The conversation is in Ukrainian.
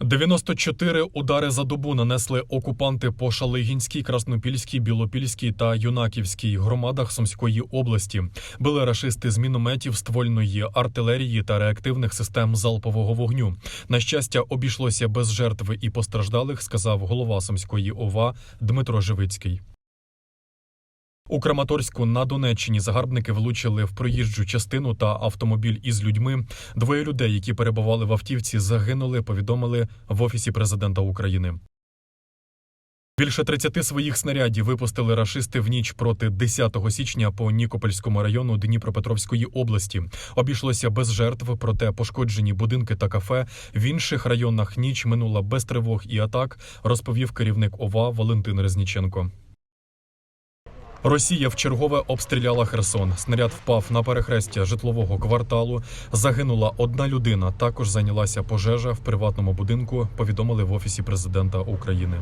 94 удари за добу нанесли окупанти по Шалигінській, Краснопільській, Білопільській та Юнаківській громадах Сумської області. Били рашисти з мінометів, ствольної артилерії та реактивних систем залпового вогню. На щастя, обійшлося без жертв і постраждалих, сказав голова Сумської ОВА Дмитро Живицький. У Краматорську на Донеччині загарбники влучили в проїжджу частину та автомобіль із людьми. Двоє людей, які перебували в автівці, загинули. Повідомили в офісі президента України. Більше 30 своїх снарядів випустили рашисти в ніч проти 10 січня по Нікопольському району Дніпропетровської області. Обійшлося без жертв, проте пошкоджені будинки та кафе. В інших районах ніч минула без тривог і атак, розповів керівник ОВА Валентин Резніченко. Росія вчергове обстріляла Херсон. Снаряд впав на перехрестя житлового кварталу. Загинула одна людина. Також зайнялася пожежа в приватному будинку. Повідомили в офісі президента України.